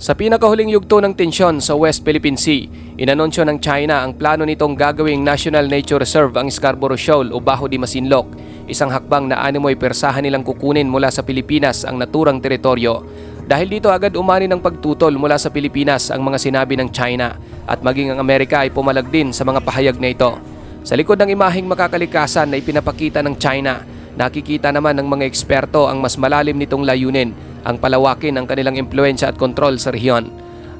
Sa pinakahuling yugto ng tensyon sa West Philippine Sea, inanunsyo ng China ang plano nitong gagawing National Nature Reserve ang Scarborough Shoal o Bajo de Masinloc, isang hakbang na animoy persahan nilang kukunin mula sa Pilipinas ang naturang teritoryo. Dahil dito agad umani ng pagtutol mula sa Pilipinas ang mga sinabi ng China at maging ang Amerika ay pumalag din sa mga pahayag na ito. Sa likod ng imaheng makakalikasan na ipinapakita ng China, nakikita naman ng mga eksperto ang mas malalim nitong layunin, ang palawakin ng kanilang impluensya at kontrol sa rehiyon.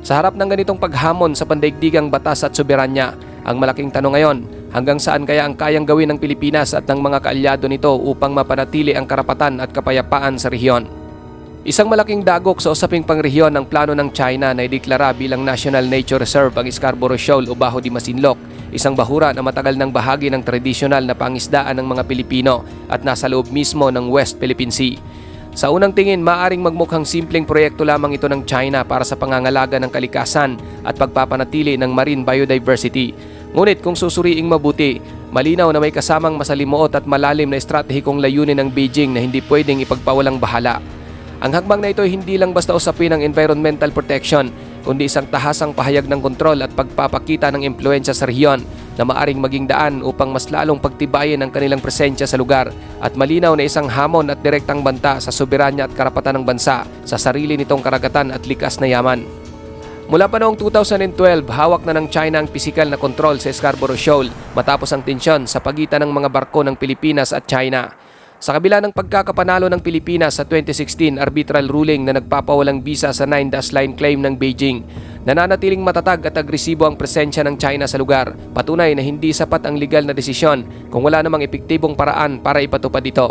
Sa harap ng ganitong paghamon sa pandaigdigang batas at soberanya, ang malaking tanong ngayon, hanggang saan kaya ang kayang gawin ng Pilipinas at ng mga kaalyado nito upang mapanatili ang karapatan at kapayapaan sa rehiyon? Isang malaking dagok sa usaping pangrehiyon ng plano ng China na ideklara bilang National Nature Reserve ang Scarborough Shoal o Bajo de Masinloc, isang bahura na matagal ng bahagi ng tradisyonal na pangisdaan ng mga Pilipino at nasa loob mismo ng West Philippine Sea. Sa unang tingin, maaring magmukhang simpleng proyekto lamang ito ng China para sa pangangalaga ng kalikasan at pagpapanatili ng marine biodiversity. Ngunit kung susuriing mabuti, malinaw na may kasamang masalimuot at malalim na estratehikong layunin ng Beijing na hindi pwedeng ipagpawalang bahala. Ang hakbang na ito ay hindi lang basta usapin ng environmental protection, kundi isang tahasang pahayag ng kontrol at pagpapakita ng impluensya sa rehiyon na maaring maging daan upang mas lalong pagtibayin ang kanilang presensya sa lugar at malinaw na isang hamon at direktang banta sa soberanya at karapatan ng bansa sa sarili nitong karagatan at likas na yaman. Mula pa noong 2012, hawak na ng China ang pisikal na kontrol sa Scarborough Shoal matapos ang tensyon sa pagitan ng mga barko ng Pilipinas at China. Sa kabila ng pagkakapanalo ng Pilipinas sa 2016 arbitral ruling na nagpapawalang bisa sa 9-dash line claim ng Beijing, nananatiling matatag at agresibo ang presensya ng China sa lugar. Patunay na hindi sapat ang legal na desisyon kung wala namang epektibong paraan para ipatupad ito.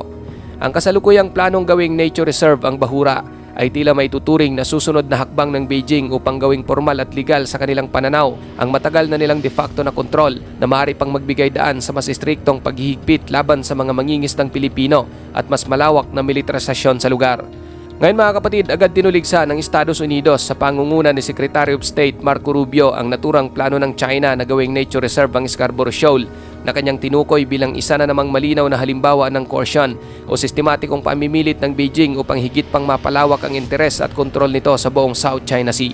Ang kasalukuyang planong gawing nature reserve ang Bahura ay tila may tuturing na susunod na hakbang ng Beijing upang gawing formal at legal sa kanilang pananaw ang matagal na nilang de facto na kontrol na maaari pang magbigay daan sa mas istriktong paghihigpit laban sa mga mangingisdang Pilipino at mas malawak na militarisasyon sa lugar. Ngayon mga kapatid, agad tinuligsa ng Estados Unidos sa pangunguna ni Secretary of State Marco Rubio ang naturang plano ng China na gawing nature reserve ang Scarborough Shoal na kanyang tinukoy bilang isa na namang malinaw na halimbawa ng coercion o sistematikong pamimilit ng Beijing upang higit pang mapalawak ang interes at kontrol nito sa buong South China Sea.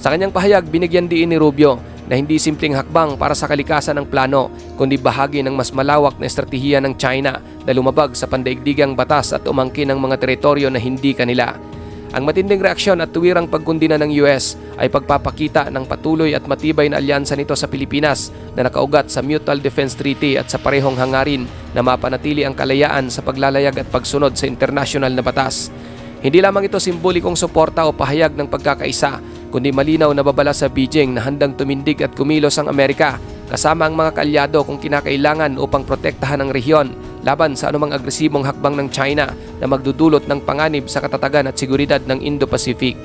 Sa kanyang pahayag, binigyan diin ni Rubio na hindi simpleng hakbang para sa kalikasan ng plano, kundi bahagi ng mas malawak na estratehiya ng China na lumabag sa pandaigdigang batas at umangkin ng mga teritoryo na hindi kanila. Ang matinding reaksyon at tuwirang pagkundina ng US ay pagpapakita ng patuloy at matibay na alyansa nito sa Pilipinas na nakaugat sa Mutual Defense Treaty at sa parehong hangarin na mapanatili ang kalayaan sa paglalayag at pagsunod sa international na batas. Hindi lamang ito simbolikong suporta o pahayag ng pagkakaisa, kundi malinaw na babala sa Beijing na handang tumindig at kumilos ang Amerika kasama ang mga kaalyado kung kinakailangan upang protektahan ang rehiyon laban sa anumang agresibong hakbang ng China na magdudulot ng panganib sa katatagan at seguridad ng Indo-Pacific.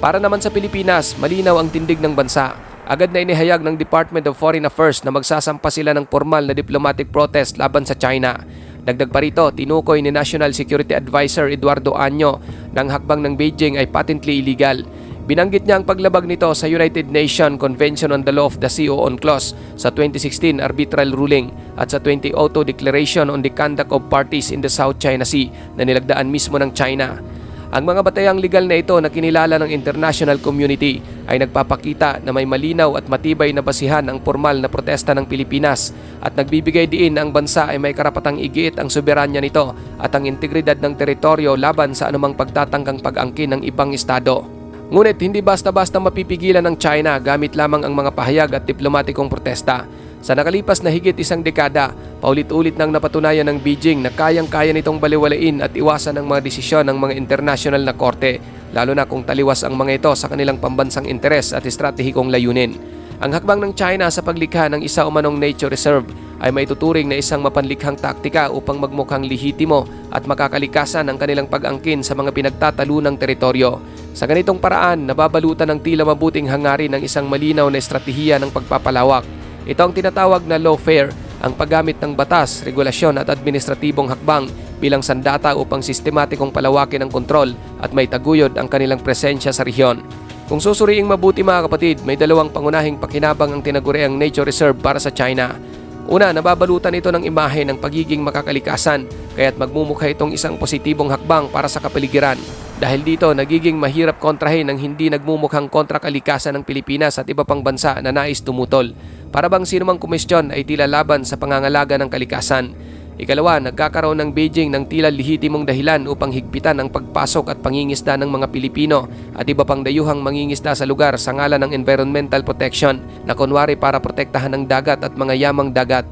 Para naman sa Pilipinas, malinaw ang tindig ng bansa. Agad na inihayag ng Department of Foreign Affairs na magsasampa sila ng formal na diplomatic protest laban sa China. Dagdag pa rito, tinukoy ni National Security Advisor Eduardo Anyo na ang hakbang ng Beijing ay patently illegal. Binanggit niya ang paglabag nito sa United Nations Convention on the Law of the Sea o UNCLOS sa 2016 arbitral ruling at sa 2002 Declaration on the Conduct of Parties in the South China Sea na nilagdaan mismo ng China. Ang mga batayang legal na ito na kinilala ng international community ay nagpapakita na may malinaw at matibay na basihan ang formal na protesta ng Pilipinas at nagbibigay diin na ang bansa ay may karapatang igiit ang soberanya nito at ang integridad ng teritoryo laban sa anumang pagtatangkang pag-angkin ng ibang estado. Ngunit hindi basta-basta mapipigilan ng China gamit lamang ang mga pahayag at diplomatikong protesta. Sa nakalipas na higit isang dekada, paulit-ulit nang napatunayan ng Beijing na kayang-kaya nitong baliwalain at iwasan ang mga desisyon ng mga international na korte, lalo na kung taliwas ang mga ito sa kanilang pambansang interes at estratehikong layunin. Ang hakbang ng China sa paglikha ng isa umanong nature reserve ay may tuturing na isang mapanlikhang taktika upang magmukhang lihitimo at makakalikasan ang kanilang pag-angkin sa mga pinagtatalunang teritoryo. Sa ganitong paraan, nababalutan ng tila mabuting hangarin ng isang malinaw na estratehiya ng pagpapalawak. Ito ang tinatawag na lawfare, ang paggamit ng batas, regulasyon at administratibong hakbang bilang sandata upang sistematikong palawakin ang kontrol at may taguyod ang kanilang presensya sa rehiyon. Kung susuriing mabuti mga kapatid, may dalawang pangunahing pakinabang ang tinaguriang nature reserve para sa China. Una, nababalutan ito ng imahe ng pagiging makakalikasan kaya't magmumukha itong isang positibong hakbang para sa kapaligiran. Dahil dito, nagiging mahirap kontrahin ang hindi nagmumukhang kontrakalikasan ng Pilipinas at iba pang bansa na nais tumutol. Para bang sinumang komisyon ay tila laban sa pangangalaga ng kalikasan. Ikalawa, nagkakaroon ng Beijing ng tila lihitimong dahilan upang higpitan ang pagpasok at pangingisda ng mga Pilipino at iba pang dayuhang mangingisda sa lugar sa ngalan ng environmental protection na kunwari para protektahan ng dagat at mga yamang dagat.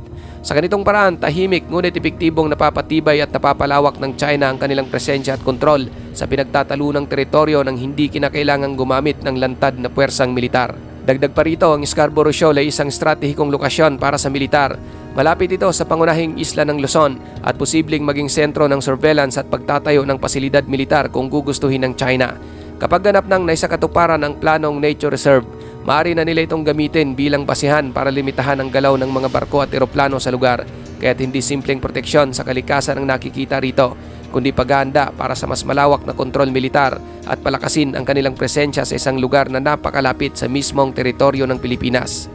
Sa ganitong paraan, tahimik ngunit epektibong napapatibay at napapalawak ng China ang kanilang presensya at kontrol sa pinagtatalunang teritoryo ng hindi kinakailangang gumamit ng lantad na puwersang militar. Dagdag pa rito, ang Scarborough Shoal ay isang stratehikong lokasyon para sa militar. Malapit ito sa pangunahing isla ng Luzon at posibleng maging sentro ng surveillance at pagtatayo ng pasilidad militar kung gugustuhin ng China. Kapag ganap ng naisakatuparan ang planong nature reserve, maaari na nila itong gamitin bilang basihan para limitahan ang galaw ng mga barko at eroplano sa lugar. Kaya't hindi simpleng proteksyon sa kalikasan ang nakikita rito, kundi paghahanda para sa mas malawak na kontrol militar at palakasin ang kanilang presensya sa isang lugar na napakalapit sa mismong teritoryo ng Pilipinas.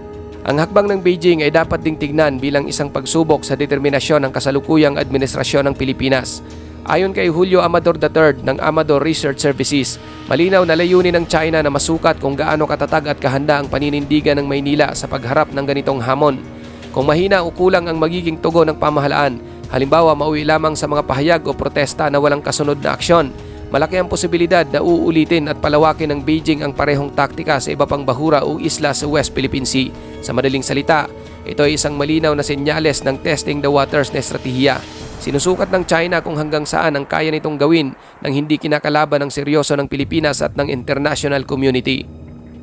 Ang hakbang ng Beijing ay dapat ding tignan bilang isang pagsubok sa determinasyon ng kasalukuyang administrasyon ng Pilipinas. Ayon kay Julio Amador III ng Amador Research Services, malinaw na layunin ng China na masukat kung gaano katatag at kahanda ang paninindigan ng Maynila sa pagharap ng ganitong hamon. Kung mahina o kulang ang magiging tugon ng pamahalaan, halimbawa mauwi lamang sa mga pahayag o protesta na walang kasunod na aksyon, malaki ang posibilidad na uulitin at palawakin ng Beijing ang parehong taktika sa iba pang bahura o isla sa West Philippine Sea. Sa madaling salita, ito ay isang malinaw na senyales ng testing the waters na estratehiya. Sinusukat ng China kung hanggang saan ang kaya nitong gawin nang hindi kinakalaban ng seryoso ng Pilipinas at ng international community.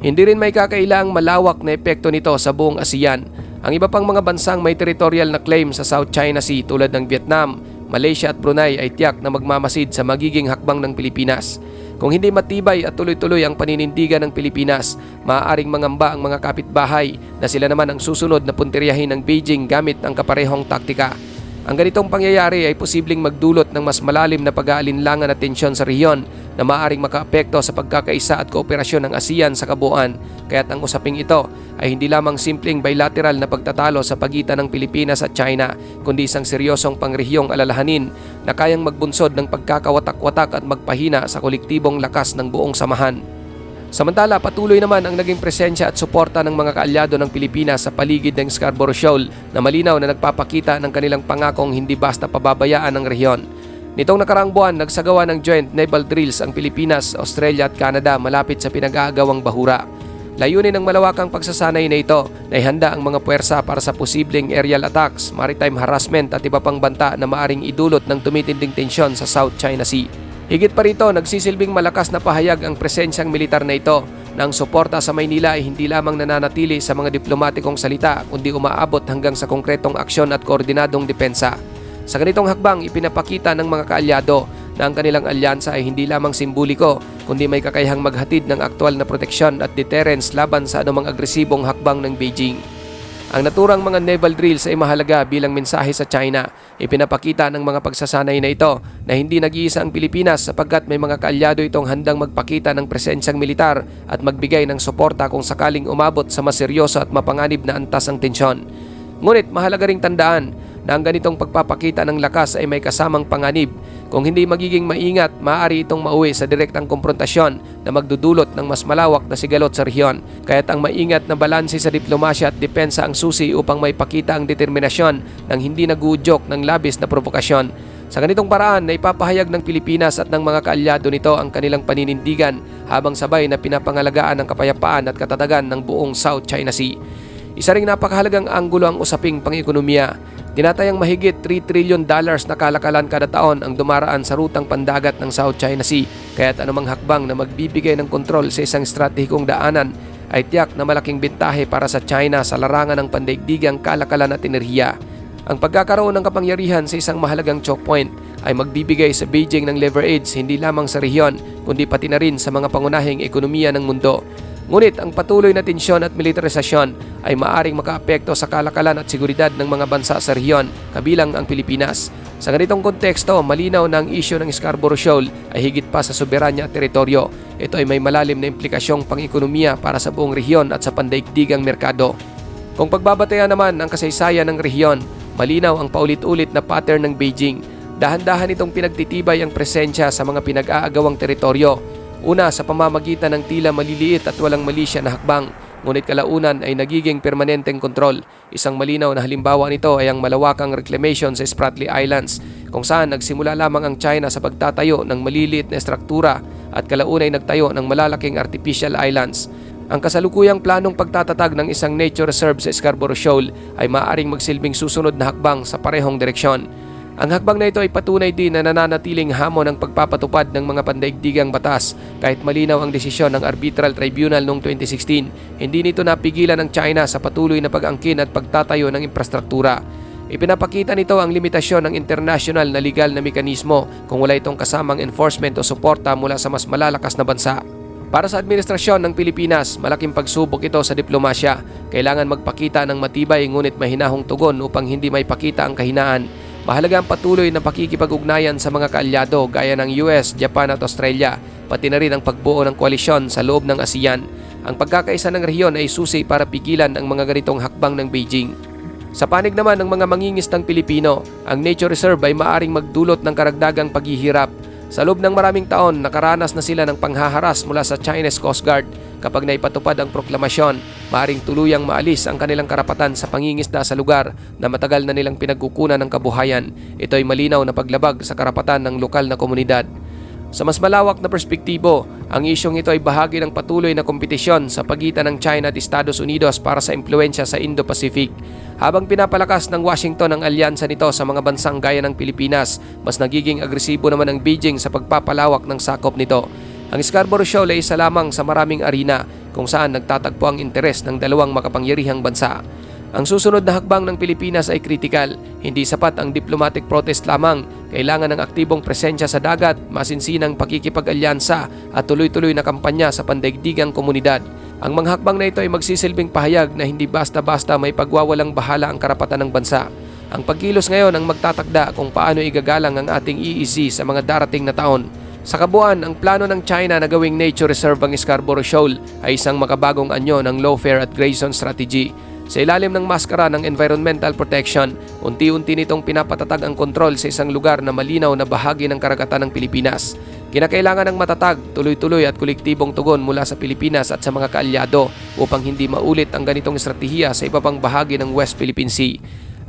Hindi rin may kakailang malawak na epekto nito sa buong ASEAN. Ang iba pang mga bansang may territorial na claim sa South China Sea tulad ng Vietnam, Malaysia at Brunei ay tiyak na magmamasid sa magiging hakbang ng Pilipinas. Kung hindi matibay at tuloy-tuloy ang paninindigan ng Pilipinas, maaaring mangamba ang mga kapitbahay na sila naman ang susunod na puntiryahin ng Beijing gamit ang kaparehong taktika. Ang ganitong pangyayari ay posibleng magdulot ng mas malalim na pag-aalinlangan at tensyon sa rehiyon na maaaring makaapekto sa pagkakaisa at kooperasyon ng ASEAN sa kabuuan. Kaya't ang usaping ito ay hindi lamang simpleng bilateral na pagtatalo sa pagitan ng Pilipinas at China, kundi isang seryosong pangrehiyong alalahanin na kayang magbunsod ng pagkakawatak-watak at magpahina sa kolektibong lakas ng buong samahan. Samantala, patuloy naman ang naging presensya at suporta ng mga kaalyado ng Pilipinas sa paligid ng Scarborough Shoal na malinaw na nagpapakita ng kanilang pangakong hindi basta pababayaan ng rehiyon. Nitong nakaraang buwan, nagsagawa ng joint naval drills ang Pilipinas, Australia at Canada malapit sa pinag-aagawang bahura. Layunin ng malawakang pagsasanay na ito na ihanda ang mga puwersa para sa posibleng aerial attacks, maritime harassment at iba pang banta na maaring idulot ng tumitinding tensyon sa South China Sea. Higit pa rito, nagsisilbing malakas na pahayag ang presensyang militar na ito na ang suporta sa Maynila ay hindi lamang nananatili sa mga diplomatikong salita kundi umaabot hanggang sa konkretong aksyon at koordinadong depensa. Sa ganitong hakbang, ipinapakita ng mga kaalyado na ang kanilang alyansa ay hindi lamang simboliko kundi may kakayahang maghatid ng aktwal na proteksyon at deterrence laban sa anumang agresibong hakbang ng Beijing. Ang naturang mga naval drills ay mahalaga bilang mensahe sa China. Ipinapakita ng mga pagsasanay na ito na hindi nag-iisa ang Pilipinas sapagkat may mga kaalyado itong handang magpakita ng presensyang militar at magbigay ng suporta kung sakaling umabot sa mas seryoso at mapanganib na antas ang tensyon. Ngunit mahalaga ring tandaan na ang ganitong pagpapakita ng lakas ay may kasamang panganib. Kung hindi magiging maingat, maaari itong mauwi sa direktang konfrontasyon na magdudulot ng mas malawak na sigalot sa rehiyon. Kaya't ang maingat na balanse sa diplomasya at depensa ang susi upang may pakita ang determinasyon ng hindi nagudyok ng labis na provokasyon. Sa ganitong paraan na ipapahayag ng Pilipinas at ng mga kaalyado nito ang kanilang paninindigan habang sabay na pinapangalagaan ang kapayapaan at katatagan ng buong South China Sea. Isa ring napakahalagang anggulo ang usaping pang-ekonomiya. Tinatayang mahigit 3 trillion dollars na kalakalan kada taon ang dumaraan sa rutang pandagat ng South China Sea. Kaya't anumang hakbang na magbibigay ng kontrol sa isang estratehikong daanan ay tiyak na malaking bintahe para sa China sa larangan ng pandaigdigang kalakalan at enerhiya. Ang pagkakaroon ng kapangyarihan sa isang mahalagang choke point ay magbibigay sa Beijing ng leverage hindi lamang sa rehiyon kundi pati na rin sa mga pangunahing ekonomiya ng mundo. Ngunit ang patuloy na tensyon at militarisasyon ay maaring makaapekto sa kalakalan at seguridad ng mga bansa sa rehiyon, kabilang ang Pilipinas. Sa ganitong konteksto, malinaw na ang isyo ng Scarborough Shoal ay higit pa sa soberanya at teritoryo. Ito ay may malalim na implikasyong pang-ekonomiya para sa buong rehiyon at sa pandaigdigang merkado. Kung pagbabatayan naman ang kasaysayan ng rehiyon, malinaw ang paulit-ulit na pattern ng Beijing Dahan-dahan itong pinagtitibay ang presensya sa mga pinag-aagawang teritoryo. Una sa pamamagitan ng tila maliliit at walang malisya na hakbang, ngunit kalaunan ay nagiging permanenteng kontrol. Isang malinaw na halimbawa nito ay ang malawakang reclamation sa Spratly Islands, kung saan nagsimula lamang ang China sa pagtatayo ng maliliit na estruktura at kalaunan ay nagtayo ng malalaking artificial islands. Ang kasalukuyang planong pagtatatag ng isang nature reserve sa Scarborough Shoal ay maaaring magsilbing susunod na hakbang sa parehong direksyon. Ang hakbang na ito ay patunay din na nananatiling hamon ng pagpapatupad ng mga pandaigdigang batas kahit malinaw ang desisyon ng Arbitral Tribunal noong 2016. Hindi nito napigilan ng China sa patuloy na pag-angkin at pagtatayo ng infrastruktura. Ipinapakita nito ang limitasyon ng international na legal na mekanismo kung wala itong kasamang enforcement o suporta mula sa mas malalakas na bansa. Para sa administrasyon ng Pilipinas, malaking pagsubok ito sa diplomasya. Kailangan magpakita ng matibay ngunit mahinahong tugon upang hindi may pakita ang kahinaan. Mahalaga ang patuloy na pakikipag-ugnayan sa mga kaalyado gaya ng US, Japan at Australia, pati na rin ang pagbuo ng koalisyon sa loob ng ASEAN. Ang pagkakaisa ng rehiyon ay susi para pigilan ang mga ganitong hakbang ng Beijing. Sa panig naman ng mga mangingistang Pilipino, ang nature reserve ay maaring magdulot ng karagdagang paghihirap. Sa loob ng maraming taon, nakaranas na sila ng panghaharas mula sa Chinese Coast Guard. Kapag naipatupad ang proklamasyon, maaring tuluyang maalis ang kanilang karapatan sa pangingisda sa lugar na matagal na nilang pinagkukunan ng kabuhayan. Ito ay malinaw na paglabag sa karapatan ng lokal na komunidad. Sa mas malawak na perspektibo, ang isyong ito ay bahagi ng patuloy na kompetisyon sa pagitan ng China at Estados Unidos para sa impluensya sa Indo-Pacific. Habang pinapalakas ng Washington ang alyansa nito sa mga bansang gaya ng Pilipinas, mas nagiging agresibo naman ang Beijing sa pagpapalawak ng sakop nito. Ang Scarborough Shoal ay isa lamang sa maraming arena kung saan nagtatagpo ang interes ng dalawang makapangyarihang bansa. Ang susunod na hakbang ng Pilipinas ay kritikal. Hindi sapat ang diplomatic protest lamang. Kailangan ng aktibong presensya sa dagat, masinsinang pakikipag-alyansa at tuloy-tuloy na kampanya sa pandaigdigang komunidad. Ang mga hakbang na ito ay magsisilbing pahayag na hindi basta-basta may pagwawalang bahala ang karapatan ng bansa. Ang pagkilos ngayon ang magtatakda kung paano igagalang ang ating EEZ sa mga darating na taon. Sa kabuuan, ang plano ng China na gawing nature reserve ang Scarborough Shoal ay isang makabagong anyo ng lawfare at Grayson strategy. Sa ilalim ng maskara ng environmental protection, unti-unti nitong pinapatatag ang kontrol sa isang lugar na malinaw na bahagi ng karagatan ng Pilipinas. Kinakailangan ng matatag, tuloy-tuloy at kolektibong tugon mula sa Pilipinas at sa mga kaalyado upang hindi maulit ang ganitong estratehiya sa iba pang bahagi ng West Philippine Sea.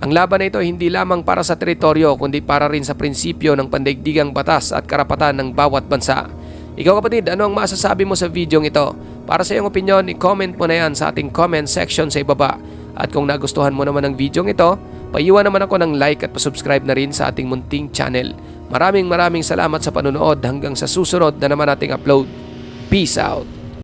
Ang laban na ito hindi lamang para sa teritoryo kundi para rin sa prinsipyo ng pandaigdigang batas at karapatan ng bawat bansa. Ikaw kapatid, ano ang masasabi mo sa video ito? Para sa iyong opinion, i-comment mo na yan sa ating comment section sa ibaba. At kung nagustuhan mo naman ang video ito, paiwan naman ako ng like at pasubscribe na rin sa ating munting channel. Maraming maraming salamat sa panonood hanggang sa susunod na naman ating upload. Peace out!